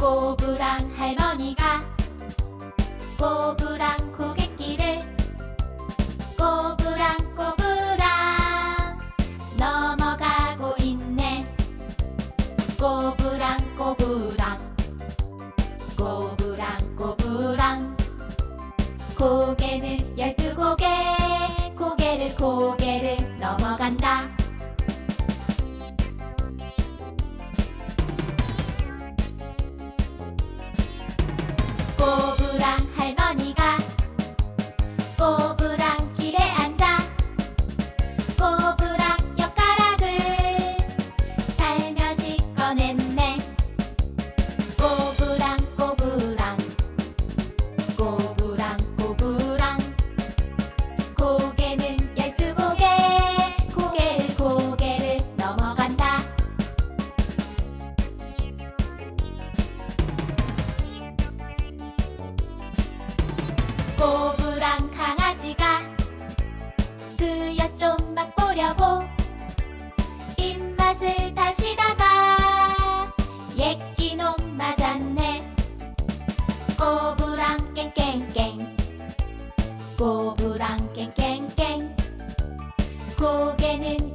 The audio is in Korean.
꼬부랑 할머니가 꼬부랑 고객길을 꼬부랑 꼬부랑 넘어가고 있네. 꼬부랑 꼬부랑 꼬부랑 꼬부랑. 고개는 열 마시다가 예끼놈 맞았네. 꼬부랑 깽깽깽 꼬부랑 깽깽깽. 고개는